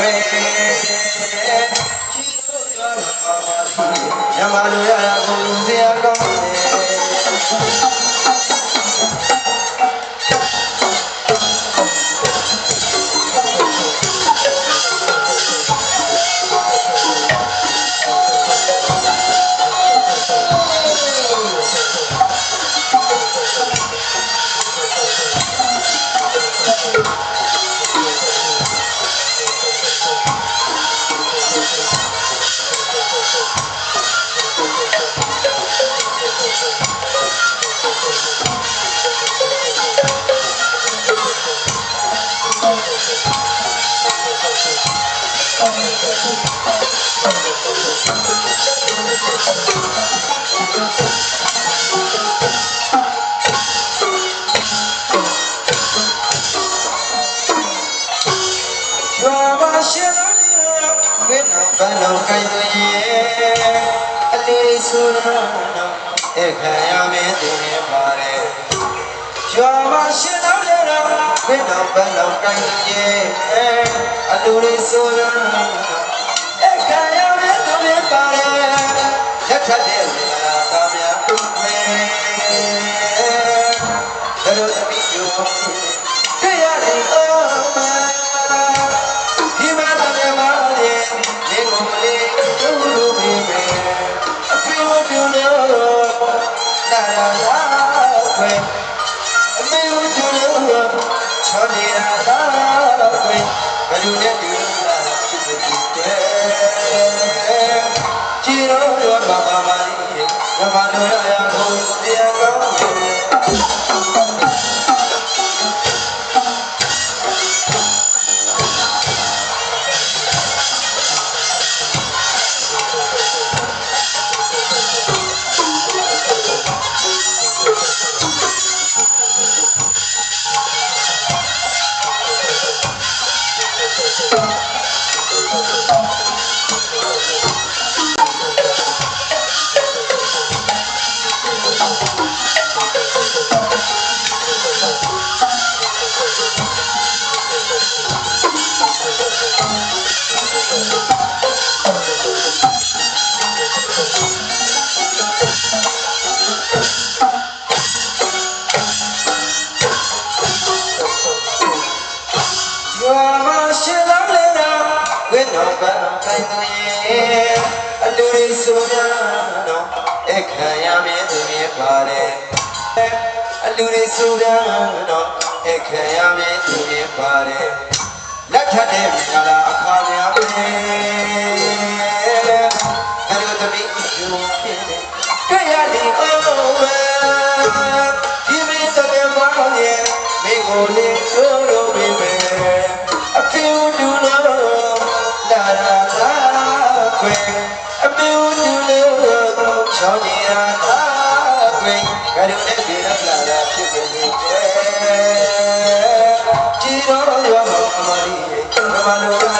ခွေညမလူရတာကိုလူစရာ ကောင်းတ ယ်ရွာပါရှင်ဝိနံပန်းတော်ကိုင်သွေအလေးဆိုရတော့အခါရမယ်တင်ပါတယ်ရွာပါရှင်တော်လည်းတော့ဝိနံပန်းတော်ကိုင်သွေအလူလေးဆိုရအခါရမယ်တင်ပါတယ်လက်ထက်တဲ့နေရာကားများမယ်ဘယ်လိုသမီးယူ ပန်တိုင်းသူရဲ့အလူရည်ဆိုများတော့အခါရမင်းသူရဲ့ပါတယ်အလူရည်ဆိုများတော့အခါရမင်းသူရဲ့ပါတယ်လက်ထက်တဲ့မြာလာအခါများပဲဘယ်လိုတပိယူဖြစ်နေတွေ့ရလေအော်ဒီမင်းတဲ့မောင်ရဲ့မိကိုလေးတို့လိုပဲ ခွေအမေတူလို့ချောင်းနေတာလာခွေကရုနဲ့ဒီလောက်လာတာဖြစ်နေတယ်ကြည်တော်ရောမမလေးမမလိုလာကို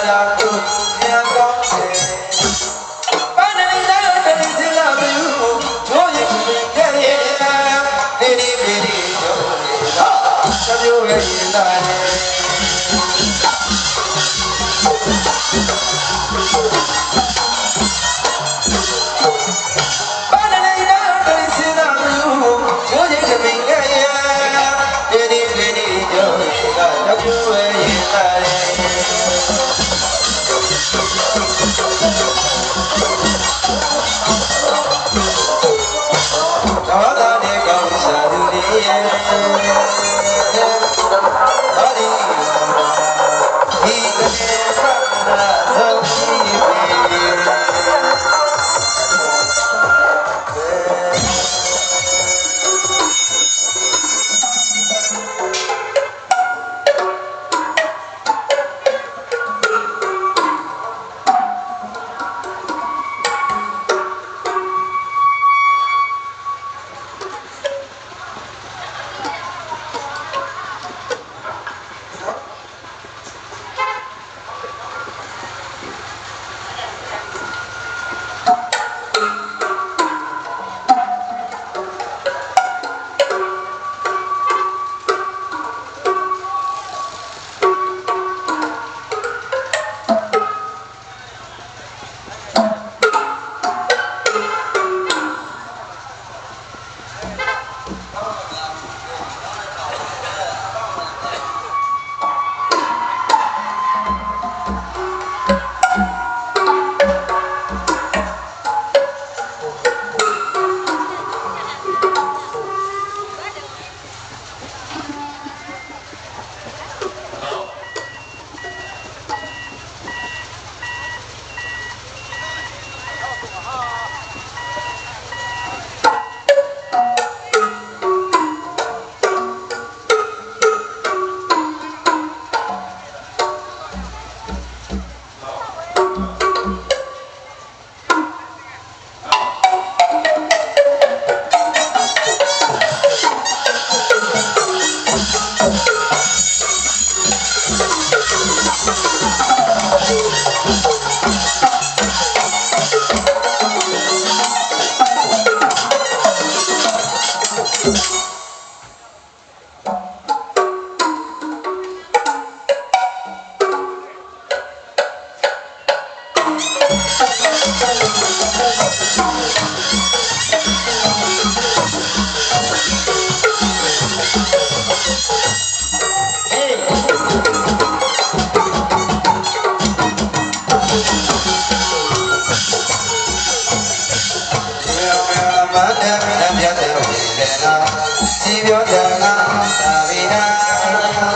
စီပြောတာနာသာဝိနာ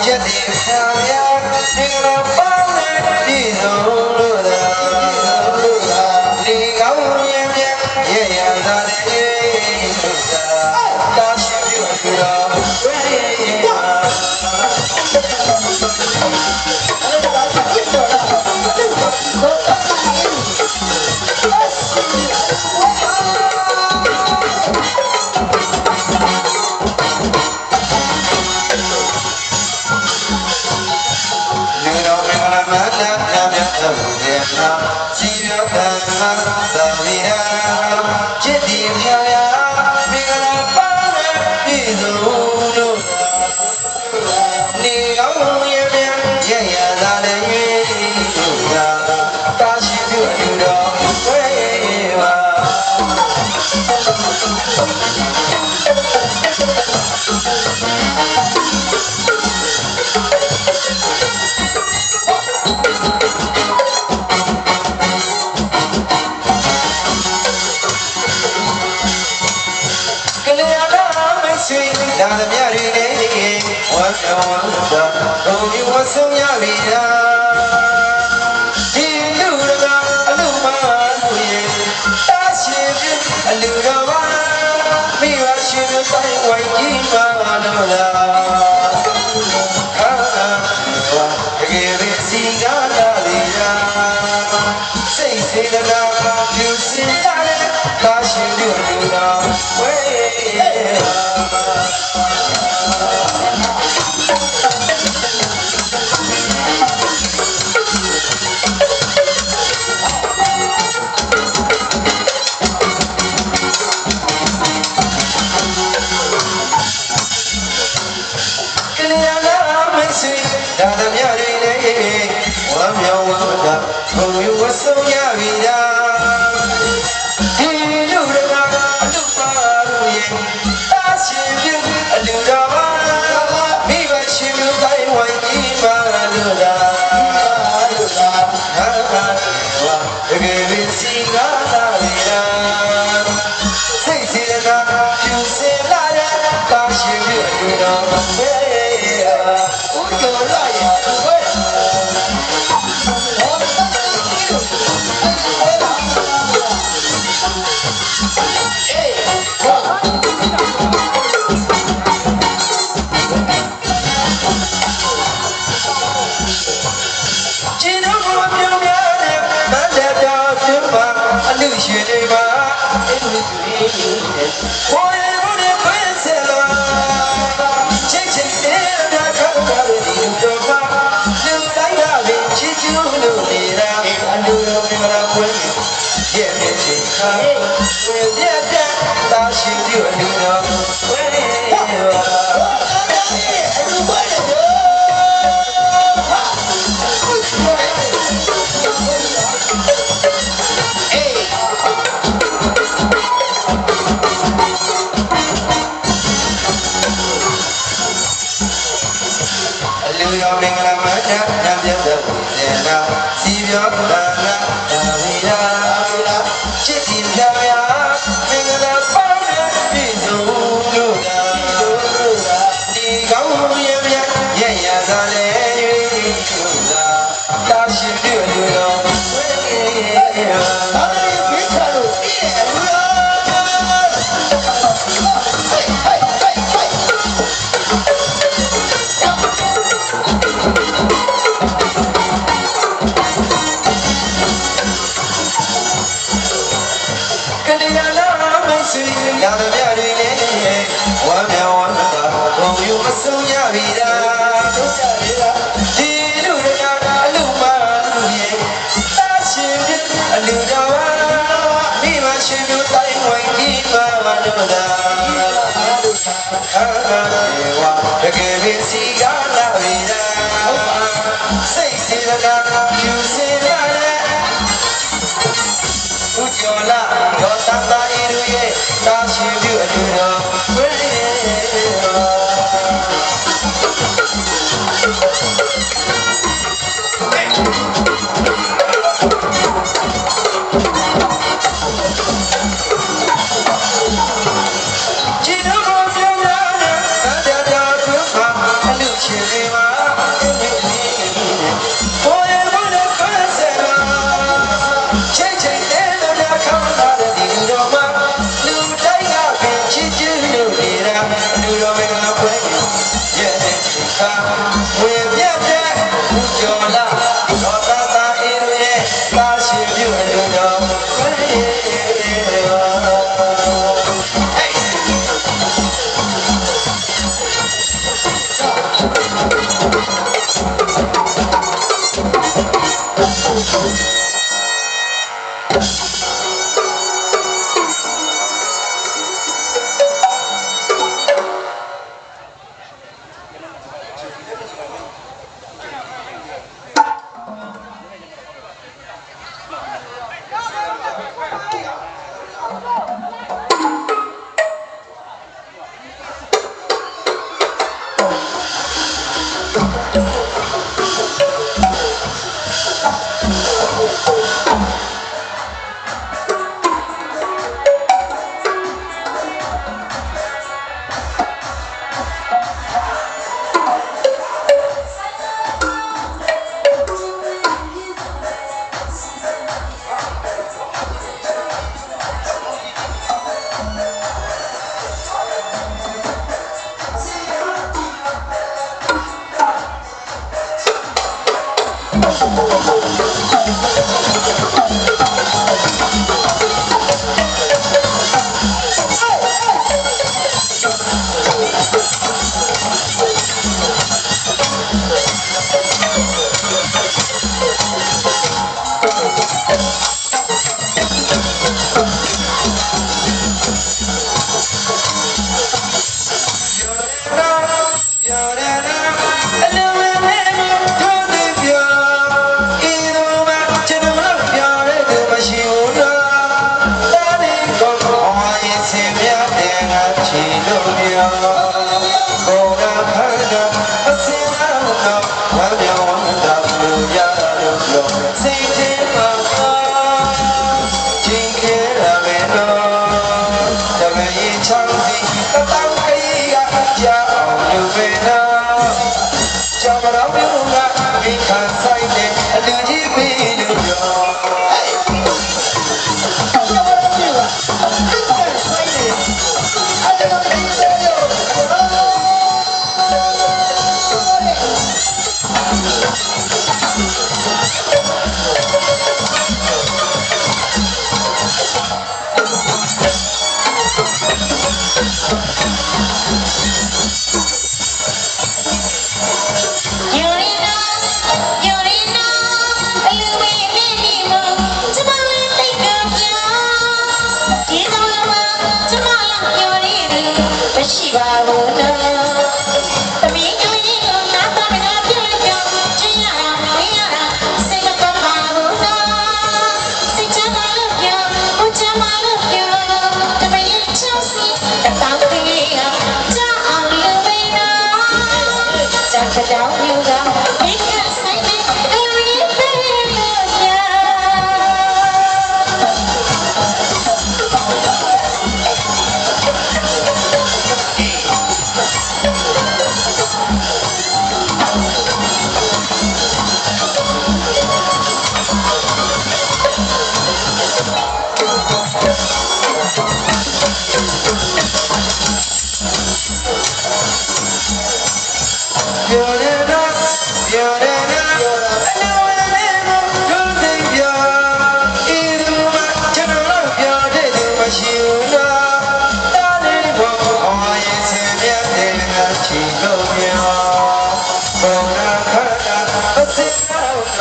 ယတိဖြာယ Hasta mirar. င်ဒီဝဆုံရလေရာဒီလူတကာအလူမလူရဲ့တာရှင်ပြအလူတော်ပါမိဘရှင်တိုင်းဝိုင်းကြီးပါတော့လားဟာဟာတကယ်ရစီကားလာလေရာစိတ်စေတနာယူစင်တာလည်းတာရှင်တို့လူတော်ဝေး ဒါသမျှတွေနဲ့ဝမ်းမြောက်ဝမ်းသာဘုံယူဝဆုံရပြီလား up. ဒေါ်လာဒေါ်သန်းသားရီတို့ရဲ့တာရှင်ပြုအတူတော်ဝဲနေတော် yeah, yeah.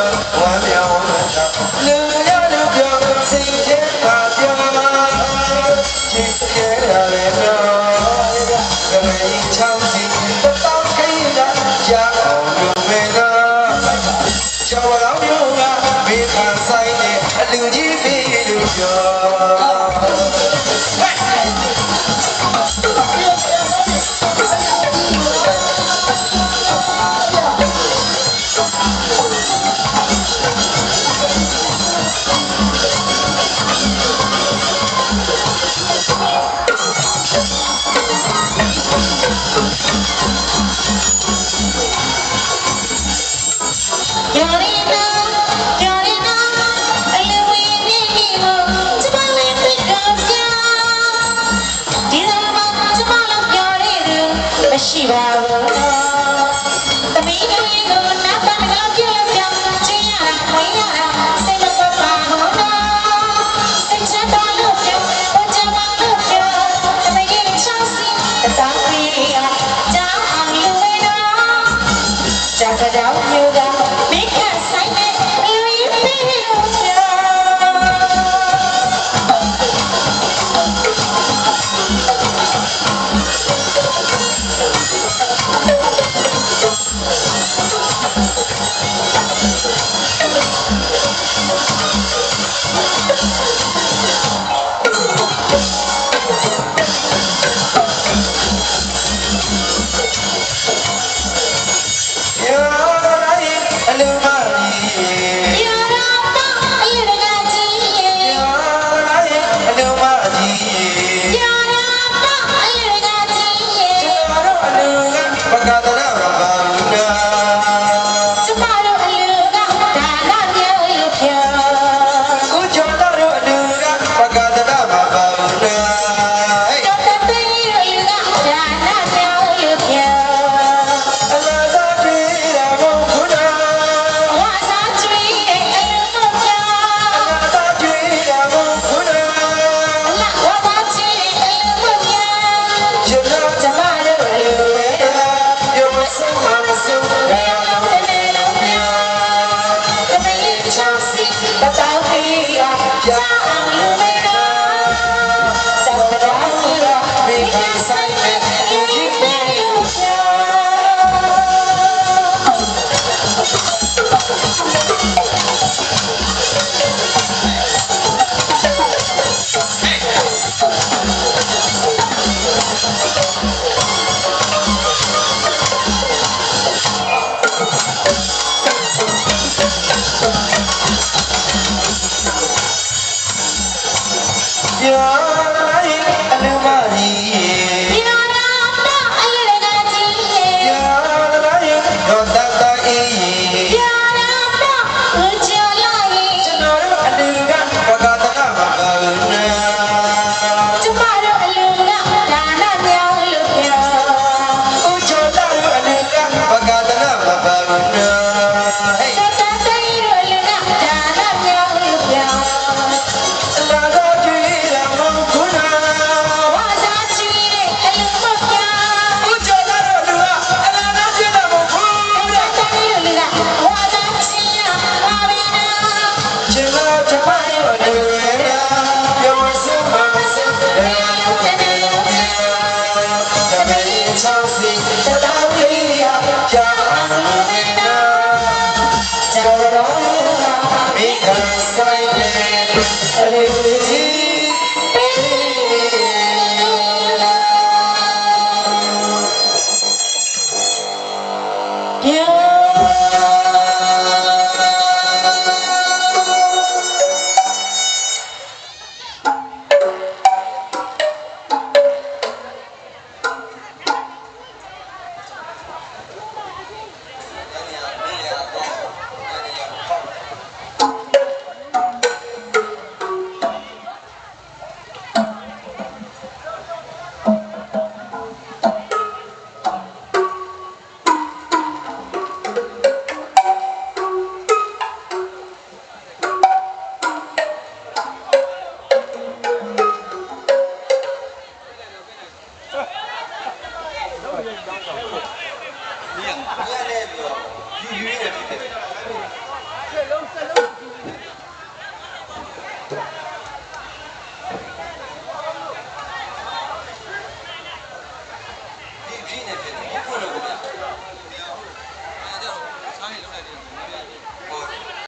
အောင်တော့